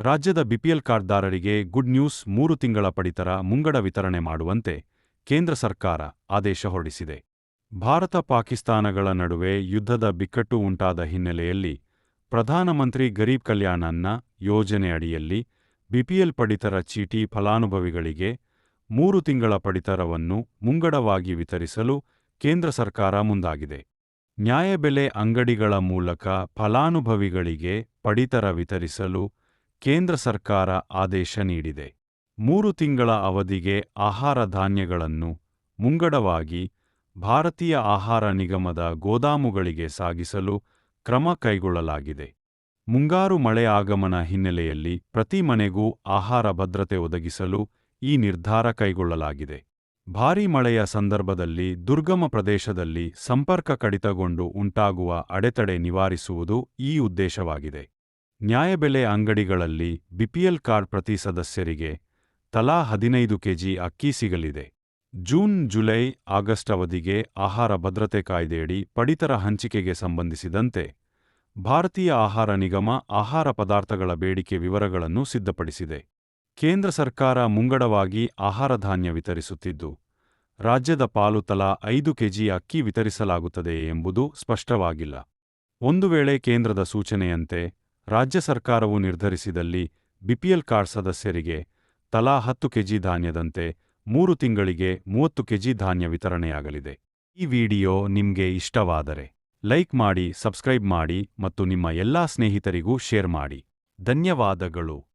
ರಾಜ್ಯದ BPL ಕಾರ್ಡ್ದಾರರಿಗೆ good news ಮೂರು ತಿಂಗಳ ಪಡಿತರ ಮುಂಗಡ ವಿತರಣೆ ಮಾಡುವಂತೆ ಕೇಂದ್ರ ಸರ್ಕಾರ ಆದೇಶ ಹೊರಡಿಸಿದೆ. ಭಾರತ ಪಾಕಿಸ್ತಾನಗಳ ನಡುವೆ ಯುದ್ಧದ ಬಿಕ್ಕಟ್ಟು ಉಂಟಾದ ಹಿನ್ನೆಲೆಯಲ್ಲಿ ಪ್ರಧಾನಮಂತ್ರಿ ಗರೀಬ್ ಕಲ್ಯಾಣ ಅನ್ನ ಯೋಜನೆ ಅಡಿಯಲ್ಲಿ ಬಿಪಿಎಲ್ ಪಡಿತರ ಚೀಟಿ ಫಲಾನುಭವಿಗಳಿಗೆ ಮೂರು ತಿಂಗಳ ಪಡಿತರವನ್ನು ಮುಂಗಡವಾಗಿ ವಿತರಿಸಲು ಕೇಂದ್ರ ಸರ್ಕಾರ ಮುಂದಾಗಿದೆ. ನ್ಯಾಯಬೆಲೆ ಅಂಗಡಿಗಳ ಮೂಲಕ ಫಲಾನುಭವಿಗಳಿಗೆ ಪಡಿತರ ವಿತರಿಸಲು ಕೇಂದ್ರ ಸರ್ಕಾರ ಆದೇಶ ನೀಡಿದೆ. ಮೂರು ತಿಂಗಳ ಅವಧಿಗೆ ಆಹಾರ ಧಾನ್ಯಗಳನ್ನು ಮುಂಗಡವಾಗಿ ಭಾರತೀಯ ಆಹಾರ ನಿಗಮದ ಗೋದಾಮುಗಳಿಗೆ ಸಾಗಿಸಲು ಕ್ರಮ ಕೈಗೊಳ್ಳಲಾಗಿದೆ. ಮುಂಗಾರು ಮಳೆ ಆಗಮನ ಹಿನ್ನೆಲೆಯಲ್ಲಿ ಪ್ರತಿ ಮನೆಗೂ ಆಹಾರ ಭದ್ರತೆ ಒದಗಿಸಲು ಈ ನಿರ್ಧಾರ ಕೈಗೊಳ್ಳಲಾಗಿದೆ. ಭಾರೀ ಮಳೆಯ ಸಂದರ್ಭದಲ್ಲಿ ದುರ್ಗಮ ಪ್ರದೇಶದಲ್ಲಿ ಸಂಪರ್ಕ ಕಡಿತಗೊಂಡು ಉಂಟಾಗುವ ಅಡೆತಡೆ ನಿವಾರಿಸುವುದು ಈ ಉದ್ದೇಶವಾಗಿದೆ. ನ್ಯಾಯಬೆಲೆ ಅಂಗಡಿಗಳಲ್ಲಿ ಬಿಪಿಎಲ್ ಕಾರ್ಡ್ ಪ್ರತಿ ಸದಸ್ಯರಿಗೆ ತಲಾ ಹದಿನೈದು ಕೆಜಿ ಅಕ್ಕಿ ಸಿಗಲಿದೆ. ಜೂನ್, ಜುಲೈ, ಆಗಸ್ಟ್ ಅವಧಿಗೆ ಆಹಾರ ಭದ್ರತೆ ಕಾಯ್ದೆಯಡಿ ಪಡಿತರ ಹಂಚಿಕೆಗೆ ಸಂಬಂಧಿಸಿದಂತೆ ಭಾರತೀಯ ಆಹಾರ ನಿಗಮ ಆಹಾರ ಪದಾರ್ಥಗಳ ಬೇಡಿಕೆ ವಿವರಗಳನ್ನು ಸಿದ್ಧಪಡಿಸಿದೆ. ಕೇಂದ್ರ ಸರ್ಕಾರ ಮುಂಗಡವಾಗಿ ಆಹಾರ ಧಾನ್ಯ ವಿತರಿಸುತ್ತಿದ್ದು, ರಾಜ್ಯದ ಪಾಲು ತಲಾ ಐದು ಕೆಜಿ ಅಕ್ಕಿ ವಿತರಿಸಲಾಗುತ್ತದೆ ಎಂಬುದು ಸ್ಪಷ್ಟವಾಗಿಲ್ಲ. ಒಂದು ವೇಳೆ ಕೇಂದ್ರದ ಸೂಚನೆಯಂತೆ ರಾಜ್ಯ ಸರ್ಕಾರವು ನಿರ್ಧರಿಸಿದಲ್ಲಿ ಬಿಪಿಎಲ್ ಕಾರ್ಡ್ ಸದಸ್ಯರಿಗೆ ತಲಾ ಹತ್ತು ಕೆಜಿ ಧಾನ್ಯದಂತೆ ಮೂರು ತಿಂಗಳಿಗೆ ಮೂವತ್ತು ಕೆಜಿ ಧಾನ್ಯ ವಿತರಣೆಯಾಗಲಿದೆ. ಈ ವಿಡಿಯೋ ನಿಮ್ಗೆ ಇಷ್ಟವಾದರೆ ಲೈಕ್ ಮಾಡಿ, ಸಬ್ಸ್ಕ್ರೈಬ್ ಮಾಡಿ ಮತ್ತು ನಿಮ್ಮ ಎಲ್ಲಾ ಸ್ನೇಹಿತರಿಗೂ ಶೇರ್ ಮಾಡಿ. ಧನ್ಯವಾದಗಳು.